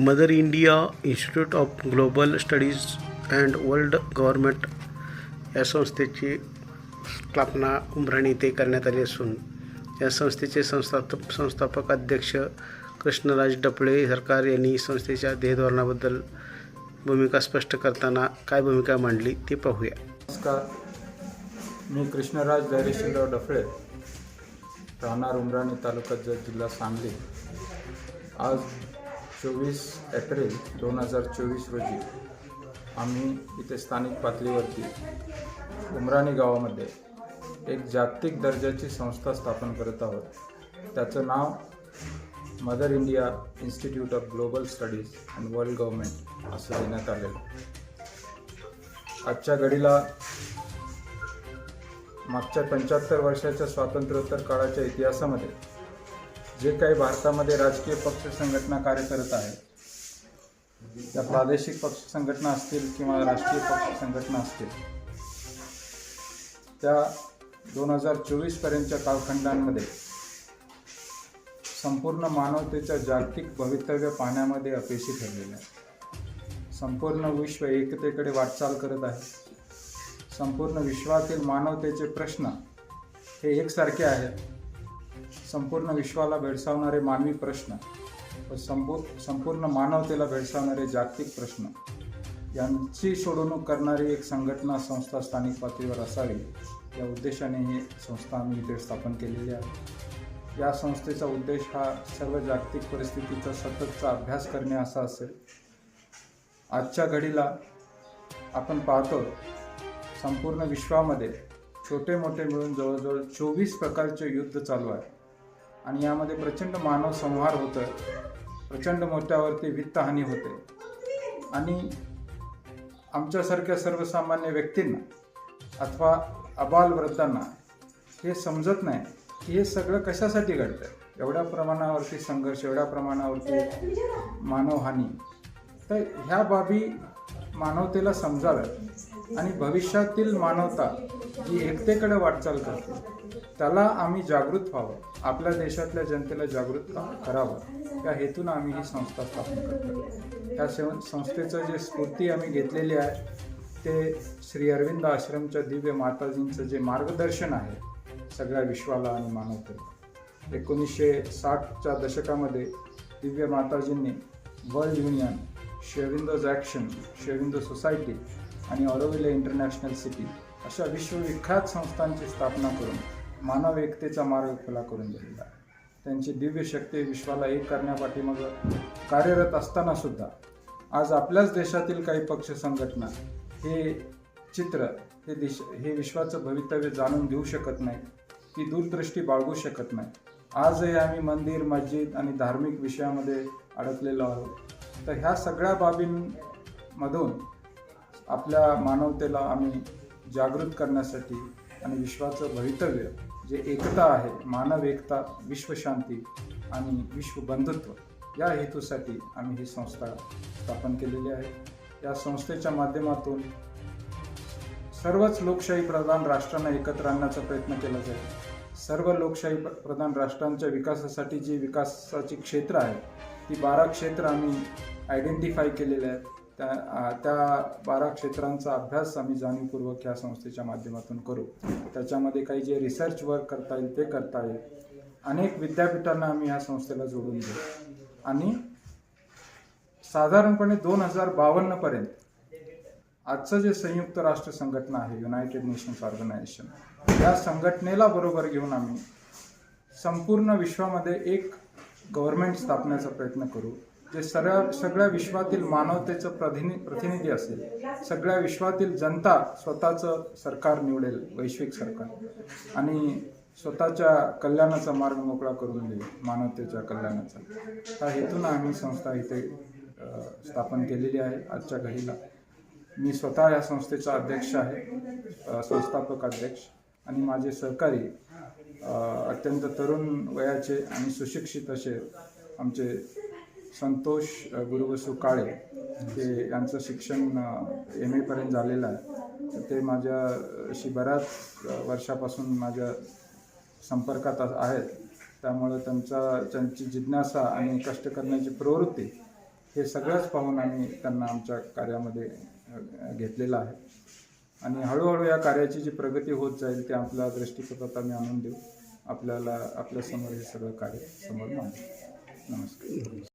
Mother India institute of global studies and world government या संस्थेची स्थापना उमराणी येथे करण्यात आली असून या संस्थेचे संस्थापक संस्थापक अध्यक्ष कृष्णराज डपळे सरकार यांनी संस्थेच्या ध्येयधोरणाबद्दल भूमिका स्पष्ट करताना काय भूमिका मांडली ते पाहूया. नमस्कार. मी कृष्णराज धैर्यशीलराव डफळे राहणार उमराणी तालुका जत जिल्हा सांगली. आज चोवीस एप्रिल दोन हजार चोवीस रोजी आम्ही इथे स्थानिक पातळीवरती उमराणी गावामध्ये एक जागतिक दर्जाची संस्था स्थापन करत आहोत. त्याचं नाव mother India institute of global studies and world government असं देण्यात आलेलं. आजच्या घडीला मागच्या पंच्याहत्तर वर्षाच्या स्वातंत्र्योत्तर काळाच्या इतिहासामध्ये जे काही भारतामध्ये राजकीय पक्ष संघटना कार्य करत आहेत त्या प्रादेशिक पक्ष संघटना असतील किंवा राष्ट्रीय पक्ष संघटना असतील त्या दोन हजार चोवीसपर्यंतच्या कालखंडांमध्ये संपूर्ण मानवतेच्या जागतिक भवितव्य पाहण्यामध्ये अपयशी ठरलेलं आहेत. संपूर्ण विश्व एकतेकडे वाटचाल करत आहे. संपूर्ण विश्वातील मानवतेचे प्रश्न हे एकसारखे आहेत. संपूर्ण विश्वाला भेडसावणारे मानवी प्रश्न व संपू संपूर्ण मानवतेला भेडसावणारे जागतिक प्रश्न. यांची सोडवणूक करणारी एक संघटना संस्था स्थानिक पातळीवर असावी या उद्देशाने ही संस्था आम्ही इथे स्थापन केलेली आहे. या संस्थेचा उद्देश हा सर्व जागतिक परिस्थितीचा सततचा अभ्यास करणे असा असेल. आजच्या घडीला आपण पाहतो संपूर्ण विश्वामध्ये छोटे मोठे मिळून जवळजवळ चोवीस प्रकारचे युद्ध चालू आहे. आणि यामध्ये प्रचंड मानव संहार होतं प्रचंड मोठ्यावरती वित्तहानी होते. आणि आमच्यासारख्या सर्वसामान्य व्यक्तींना अथवा अबालवृद्धांना हे समजत नाही की हे सगळं कशासाठी घडतं एवढ्या प्रमाणावरती संघर्ष एवढ्या प्रमाणावरती मानवहानी. तर ह्या बाबी मानवतेला समजाव्यात आणि भविष्यातील मानवता ही एकतेकडे वाटचाल करते. त्याला आम्ही जागृत व्हावं. आपल्या देशातल्या जनतेला जागृत करावं? या हेतून आम्ही ही संस्था स्थापन करतो त्या संस्थेचं जे स्फूर्ती आम्ही घेतलेली आहे ते श्री अरविंद आश्रमच्या दिव्य माताजींचं जे मार्गदर्शन आहे सगळ्या विश्वाला आणि मानवतेला एकोणीसशे साठच्या दशकामध्ये दिव्य माताजींनी वर्ल्ड युनियन शेविंदोज ॲक्शन शेविंदो सोसायटी आणि ऑरोविले इंटरनॅशनल सिटी अशा विश्वविख्यात संस्थांची स्थापना करून मानव एकतेचा मार्ग खुला करून दिलेला. त्यांची दिव्य शक्ती विश्वाला एक करण्यापाठीमाग कार्यरत असताना सुद्धा आज आपल्याच देशातील काही पक्ष संघटना हे चित्र हे दिश हे विश्वाचं भवितव्य जाणून घेऊ शकत नाही ती दूरदृष्टी बाळगू शकत नाही आजही आम्ही मंदिर मस्जिद आणि धार्मिक विषयामध्ये अडकलेलो आहोत. तर ह्या सगळ्या बाबींमधून आपल्या मानवतेला आम्ही जागृत करण्यासाठी आणि विश्वाचं भवितव्य जे एकता आहे मानव एकता विश्वशांती आणि विश्व बंधुत्व या हेतूसाठी आम्ही ही संस्था स्थापन केलेली आहे. या संस्थेच्या माध्यमातून सर्वच लोकशाही प्रधान राष्ट्रांना एकत्र आणण्याचा प्रयत्न केला जाईल. सर्व लोकशाही प्रधान राष्ट्रांच्या विकासासाठी जी विकासाची क्षेत्र आहेत ती बारा क्षेत्र आम्ही आयडेंटिफाय केलेले आहेत. त्या त्या बारा क्षेत्रांचा अभ्यास आम्ही जाणीवपूर्वक या संस्थेच्या माध्यमातून करू. त्याच्यामध्ये काही जे रिसर्च वर्क करता येईल ते करता येईल. अनेक विद्यापीठांना आम्ही ह्या संस्थेला जोडून देऊ. आणि साधारणपणे दोन हजार बावन्नपर्यंत आजचं जे संयुक्त राष्ट्र संघटना आहे युनायटेड नेशन्स ऑर्गनायझेशन या संघटनेला बरोबर घेऊन आम्ही संपूर्ण विश्वामध्ये एक गव्हर्मेंट स्थापण्याचा प्रयत्न करू. जे सगळ्या सगळ्या विश्वातील मानवतेचं प्रतिनि प्रतिनिधी असेल सगळ्या विश्वातील जनता स्वतःचं सरकार निवडेल वैश्विक सरकार. आणि स्वतःच्या कल्याणाचा मार्ग मोकळा करून देईल मानवतेच्या कल्याणाचा. त्या हेतून आम्ही संस्था इथे स्थापन केलेली आहे आजच्या घडीला. मी स्वतः या संस्थेचा अध्यक्ष आहे संस्थापक अध्यक्ष आणि माझे सहकारी अत्यंत तरुण वयाचे आणि सुशिक्षित असे आमचे संतोष गुरुवसू काळे ते यांचं शिक्षण एम एपर्यंत झालेलं आहे. तर ते माझ्याशी बऱ्याच वर्षापासून माझ्या संपर्कात आहेत. त्यामुळं त्यांचा त्यांची जिज्ञासा आणि कष्ट करण्याची प्रवृत्ती हे सगळंच पाहून आम्ही त्यांना आमच्या कार्यामध्ये घेतलेलं आहे. आणि हळूहळू या कार्याची जी प्रगती होत जाईल ते आपल्या दृष्टिकोनात आम्ही आणून देऊ. आपल्याला आपल्यासमोर हे सगळं कार्य समोर मांडू. नमस्कार.